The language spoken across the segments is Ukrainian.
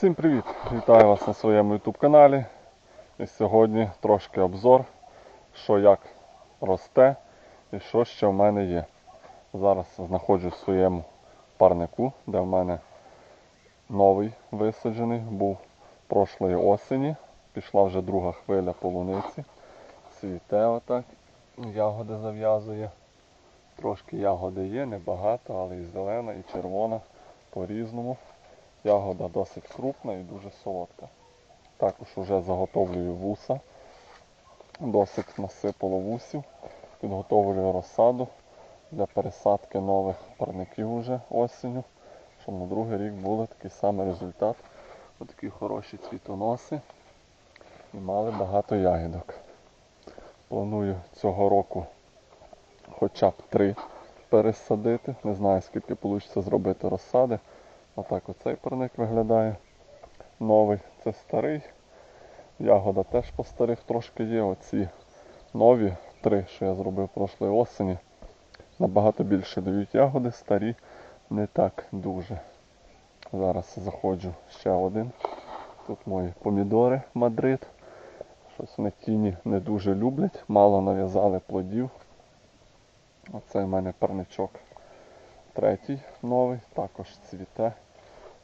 Всім привіт! Вітаю вас на своєму YouTube каналі. І сьогодні трошки обзор, що як росте і що ще в мене є. Зараз знаходжусь в своєму парнику, де в мене новий висаджений, був прошлої осені. Пішла вже друга хвиля полуниці. Цвіте отак, ягоди зав'язує. Трошки ягоди є, небагато, але і зелена, і червона по-різному. Ягода досить крупна і дуже солодка. Також вже заготовлюю вуса. Досить насипало вусів. Підготовлюю розсаду для пересадки нових парників уже осінню, щоб на другий рік був такий самий результат. Отакі хороші цвітоноси і мали багато ягідок. Планую цього року хоча б три пересадити. Не знаю скільки вийде зробити розсади. Отак оцей парник виглядає. Новий, це старий. Ягода теж по старих трошки є. Оці нові три, що я зробив прошлої осені. Набагато більше дають ягоди, старі не так дуже. Зараз заходжу ще один. Тут мої помідори Мадрид. Щось на тіні не дуже люблять. Мало нав'язали плодів. Оцей в мене парничок третій новий, також цвіте.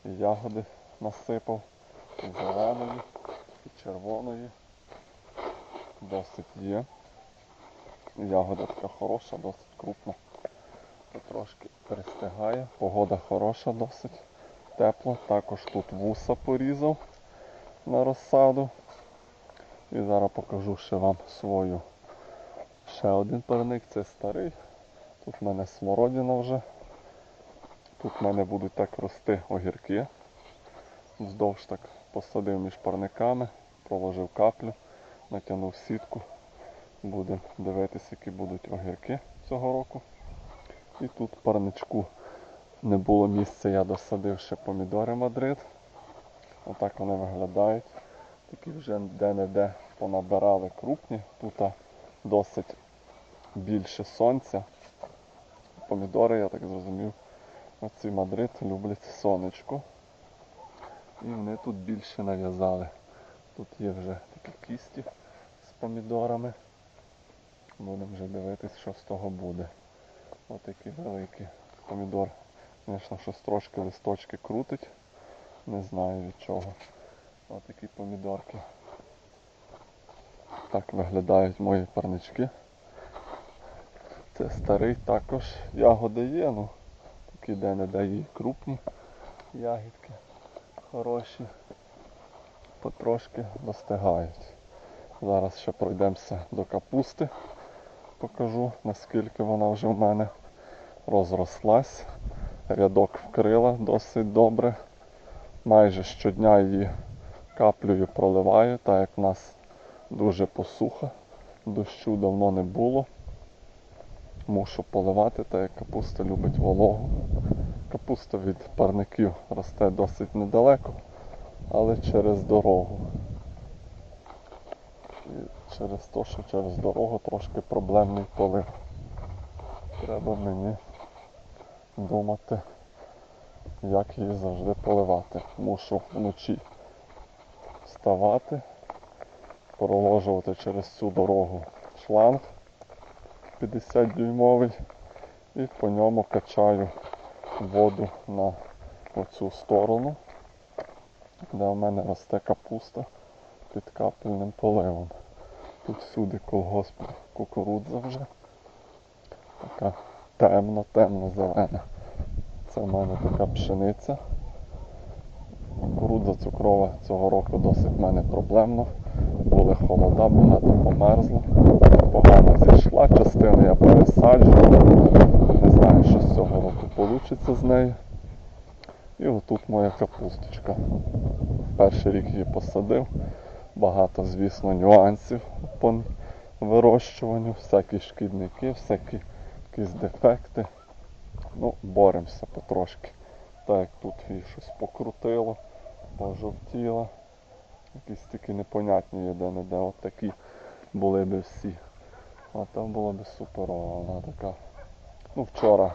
Ягоди насипав. І зеленої, і червоної. Досить є. Ягода така хороша, досить крупна. Потрошки перестигає. Погода хороша, досить тепло. Також тут вуса порізав на розсаду. І зараз покажу ще вам свою. Ще один парник, це старий. Тут в мене смородина вже. Тут в мене будуть так рости огірки. Вздовж так посадив між парниками, проложив каплю, натягнув сітку. Будемо дивитися, які будуть огірки цього року. І тут парничку не було місця, я досадив ще помідори Мадрид. Отак вони виглядають. Такі вже де-не-де понабирали крупні. Тут досить більше сонця. Помідори, я так зрозумів, оці Мадрид люблять сонечко. І вони тут більше нав'язали. Тут є вже такі кісті з помідорами. Будемо вже дивитись, що з того буде. Ось такі великі помідор. Звісно, щось трошки листочки крутить. Не знаю від чого. Ось такі помідорки. Так виглядають мої парнички. Це старий також ягоди є, ну такі де-не-де є крупні ягідки хороші. Потрошки достигають. Зараз ще пройдемося до капусти. Покажу наскільки вона вже в мене розрослась. Рядок вкрила досить добре. Майже щодня її каплею проливаю, так як в нас дуже посуха. Дощу давно не було. Мушу поливати, так як капуста любить вологу. Капуста від парників росте досить недалеко, але через дорогу. І через те, що через дорогу трошки проблемний полив. Треба мені думати, як її завжди поливати. Мушу вночі вставати, проложувати через цю дорогу шланг 50 дюймовий і по ньому качаю воду на оцю сторону, де у мене росте капуста під капельним поливом. Тут всюди колгосп кукурудза вже. Така темно-темно-зелена. Це в мене така пшениця. Кукурудза цукрова цього року досить в мене проблемно. Були холода, багато померзло. Погано зійшла, частину я пересаджував. Не знаю, що з цього року вийде з нею. І отут моя капусточка. Перший рік її посадив. Багато, звісно, нюансів по вирощуванню, всякі шкідники, всякі якісь дефекти. Ну, боремося потрошки. Так як тут її щось покрутило, пожовтіло. Якісь такі непонятні є де-не-де. От такі були би всі. А там було б суперова, вона така. Ну, вчора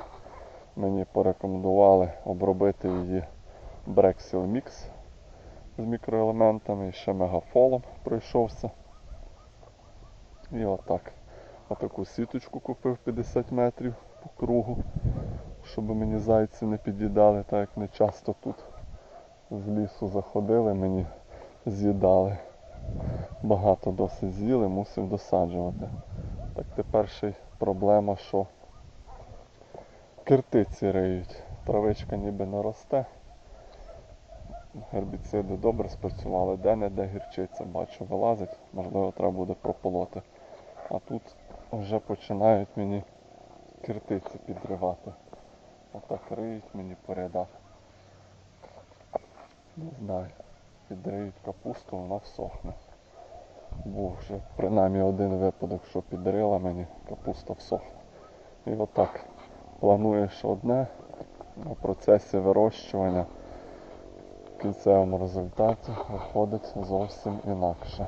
мені порекомендували обробити її Brexil Mix з мікроелементами і ще мегафолом пройшовся. І отак. Отаку сіточку купив 50 метрів по кругу, щоб мені зайці не під'їдали, так як не часто тут з лісу заходили, мені з'їдали. Багато досить з'їли, мусив досаджувати. Так тепер ще й проблема, що киртиці риють. Травичка ніби не росте. Гербіциди добре спрацювали, де-не-де гірчиця, бачу, вилазить, можливо, треба буде прополоти. А тут вже починають мені киртиці підривати. Отак риють мені по рядах. Не знаю. Підриють капусту, вона всохне. Був вже принаймні один випадок, що підрила мені, капуста всохла. І отак плануєш одне, на процесі вирощування в кінцевому результаті виходить зовсім інакше.